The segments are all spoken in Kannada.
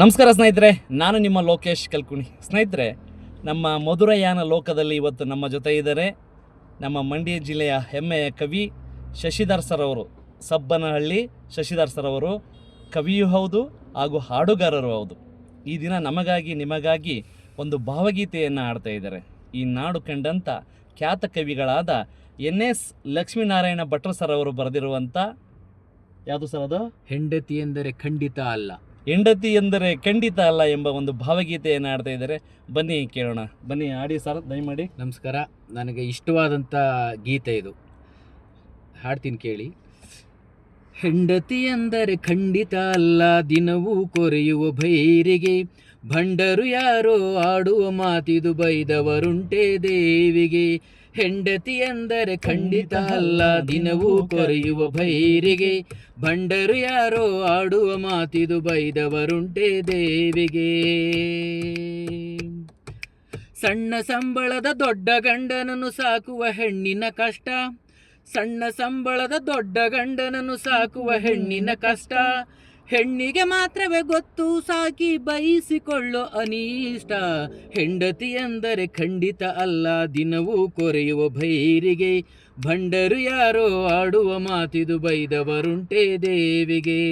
ನಮಸ್ಕಾರ ಸ್ನೇಹಿತರೆ, ನಾನು ನಿಮ್ಮ ಲೋಕೇಶ್ ಕಲ್ಕುಣಿ. ಸ್ನೇಹಿತರೆ, ನಮ್ಮ ಮಧುರಯಾನ ಲೋಕದಲ್ಲಿ ಇವತ್ತು ನಮ್ಮ ಜೊತೆ ಇದ್ದಾರೆ ನಮ್ಮ ಮಂಡ್ಯ ಜಿಲ್ಲೆಯ ಹೆಮ್ಮೆಯ ಕವಿ ಶಶಿಧರ್ ಸರ್ ಅವರು. ಸಬ್ಬನಹಳ್ಳಿ ಶಶಿಧರ್ ಸರ್ ಅವರು ಕವಿಯೂ ಹೌದು ಹಾಗೂ ಹಾಡುಗಾರರು ಹೌದು. ಈ ದಿನ ನಮಗಾಗಿ ನಿಮಗಾಗಿ ಒಂದು ಭಾವಗೀತೆಯನ್ನು ಹಾಡ್ತಾ ಇದ್ದಾರೆ. ಈ ನಾಡು ಕಂಡಂಥ ಖ್ಯಾತ ಕವಿಗಳಾದ ಎನ್ ಎಸ್ ಲಕ್ಷ್ಮೀನಾರಾಯಣ ಭಟ್ರ ಸರ್ ಅವರು ಬರೆದಿರುವಂಥ ಯಾವುದು ಸರ್ ಅದು? ಹೆಂಡತಿ ಎಂದರೆ ಖಂಡಿತ ಅಲ್ಲ. ಹೆಂಡತಿ ಎಂದರೆ ಖಂಡಿತ ಅಲ್ಲ ಎಂಬ ಒಂದು ಭಾವಗೀತೆಯನ್ನು ಆಡ್ತಾ ಇದ್ದಾರೆ. ಬನ್ನಿ ಕೇಳೋಣ. ಬನ್ನಿ ಆಡಿ ಸರ್, ದಯಮಾಡಿ. ನಮಸ್ಕಾರ. ನನಗೆ ಇಷ್ಟವಾದಂಥ ಗೀತೆ ಇದು. ಹಾಡ್ತೀನಿ ಕೇಳಿ. ಹೆಂಡತಿ ಎಂದರೆ ಖಂಡಿತ ಅಲ್ಲ, ದಿನವೂ ಕೊರೆಯುವ ಭೈರಿಗೆ. ಭಂಡರು ಯಾರೋ ಆಡುವ ಮಾತಿದು ಬೈದವರುಂಟೆ ದೇವಿಗೆ. ಹೆಂಡತಿ ಎಂದರೆ ಖಂಡಿತ ಅಲ್ಲ. ದಿನವೂ ಕೊರೆಯುವ ಭೈರಿಗೆ ಬಂಡರು ಯಾರೋ ಆಡುವ ಮಾತಿದು ಬೈದವರುಂಟೆ ದೇವಿಗೆ. ಸಣ್ಣ ಸಂಬಳದ ದೊಡ್ಡ ಗಂಡನನ್ನು ಸಾಕುವ ಹೆಣ್ಣಿನ ಕಷ್ಟ. ಸಣ್ಣ ಸಂಬಳದ ದೊಡ್ಡ ಗಂಡನನ್ನು ಸಾಕುವ ಹೆಣ್ಣಿನ ಕಷ್ಟ. ಹೆಣ್ಣಿಗೆ ಮಾತ್ರವೇ ಗೊತ್ತು, ಸಾಕಿ ಬಯಸಿಕೊಳ್ಳೋ ಅನಿಷ್ಟ. ಹೆಂಡತಿ ಎಂದರೆ ಖಂಡಿತ ಅಲ್ಲ, ದಿನವೂ ಕೊರೆಯುವ ಭೈರಿಗೆ. ಭಂಡರು ಯಾರೋ ಆಡುವ ಮಾತಿದು ಬೈದವರುಂಟೆ ದೇವಿಗೆ.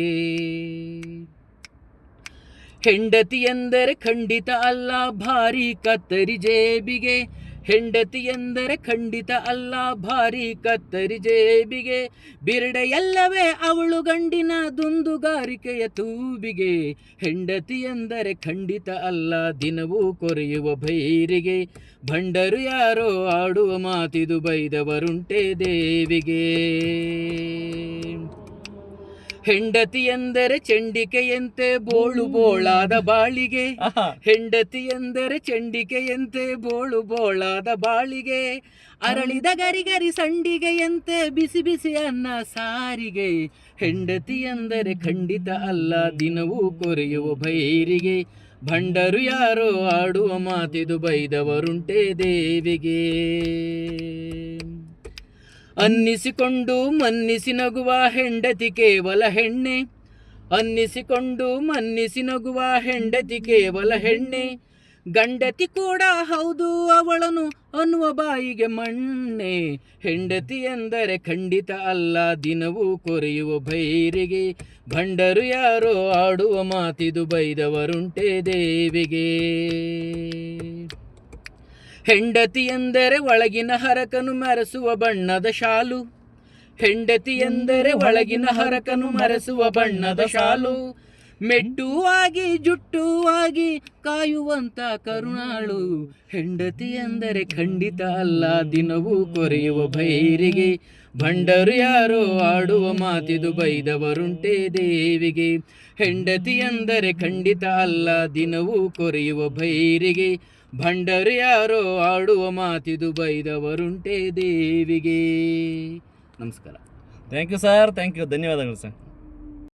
ಹೆಂಡತಿ ಎಂದರೆ ಖಂಡಿತ ಅಲ್ಲ, ಭಾರಿ ಕತ್ತರಿ ಜೇಬಿಗೆ. ಹೆಂಡತಿ ಎಂದರೆ ಖಂಡಿತ ಅಲ್ಲ, ಭಾರಿ ಕತ್ತರಿ ಜೇಬಿಗೆ. ಬಿರಡೆ ಎಲ್ಲವೇ ಅವಳು ಗಂಡಿನ ದುಂದುಗಾರಿಕೆಯ ತೂಬಿಗೆ. ಹೆಂಡತಿ ಎಂದರೆ ಖಂಡಿತ ಅಲ್ಲ, ದಿನವೂ ಕೊರೆಯುವ ಭೈರಿಗೆ. ಭಂಡರು ಯಾರೋ ಆಡುವ ಮಾತಿದು ಬೈದವರುಂಟೆ ದೇವಿಗೆ. ಹೆಂಡತಿ ಎಂದರೆ ಚಂಡಿಕೆಯಂತೆ ಬೋಳು ಬೋಳಾದ ಬಾಳಿಗೆ. ಹೆಂಡತಿ ಎಂದರೆ ಚಂಡಿಕೆಯಂತೆ ಬೋಳು ಬೋಳಾದ ಬಾಳಿಗೆ. ಅರಳಿದ ಗರಿಗರಿ ಸಂಡಿಗೆಯಂತೆ ಬಿಸಿ ಬಿಸಿ ಅನ್ನ ಸಾರಿಗೆ. ಹೆಂಡತಿ ಎಂದರೆ ಖಂಡಿತ ಅಲ್ಲ ದಿನವೂ ಕೊರೆಯುವ ಬೈರಿಗೆ. ಭಂಡರು ಯಾರೋ ಆಡುವ ಮಾತಿದು ಬೈದವರುಂಟೆ ದೇವಿಗೆ. ಅನ್ನಿಸಿಕೊಂಡು ಮನ್ನಿಸಿ ನಗುವ ಹೆಂಡತಿ ಕೇವಲ ಹೆಣ್ಣೆ. ಅನ್ನಿಸಿಕೊಂಡು ಮನ್ನಿಸಿ ನಗುವ ಹೆಂಡತಿ ಕೇವಲ ಹೆಣ್ಣೆ. ಗಂಡತಿ ಕೂಡ ಹೌದು ಅವಳನು ಅನ್ನುವ ಬಾಯಿಗೆ ಮಣ್ಣೆ. ಹೆಂಡತಿ ಎಂದರೆ ಖಂಡಿತ ಅಲ್ಲ, ದಿನವೂ ಕೊರೆಯುವ ಭೈರಿಗೆ. ಭಂಡರು ಯಾರೋ ಆಡುವ ಮಾತಿದು ಬೈದವರುಂಟೆ ದೇವಿಗೆ. ಹೆಂಡತಿ ಎಂದರೆ ಒಳಗಿನ ಹರಕನು ಮೆರೆಸುವ ಬಣ್ಣದ ಶಾಲು. ಹೆಂಡತಿ ಎಂದರೆ ಒಳಗಿನ ಹರಕನು ಮರೆಸುವ ಬಣ್ಣದ ಶಾಲು. ಮೆಟ್ಟುವಾಗಿ, ಜುಟ್ಟುವಾಗಿ ಕಾಯುವಂತ ಕರುಣಾಳು. ಹೆಂಡತಿ ಎಂದರೆ ಖಂಡಿತ ಅಲ್ಲ, ದಿನವೂ ಕೊರೆಯುವ ಭೈರಿಗೆ. ಭಂಡರು ಯಾರೋ ಆಡುವ ಮಾತಿದು ಬೈದವರುಂಟೆ ದೇವಿಗೆ. ಹೆಂಡತಿ ಎಂದರೆ ಖಂಡಿತ ಅಲ್ಲ, ದಿನವೂ ಕೊರೆಯುವ ಭೈರಿಗೆ. ಭಂಡರು ಯಾರೋ ಆಡುವ ಮಾತಿದು ಬೈದವರುಂಟೆ ದೇವಿಗೆ. ನಮಸ್ಕಾರ. Thank you sir thank you ಧನ್ಯವಾದಗಳು ಸರ್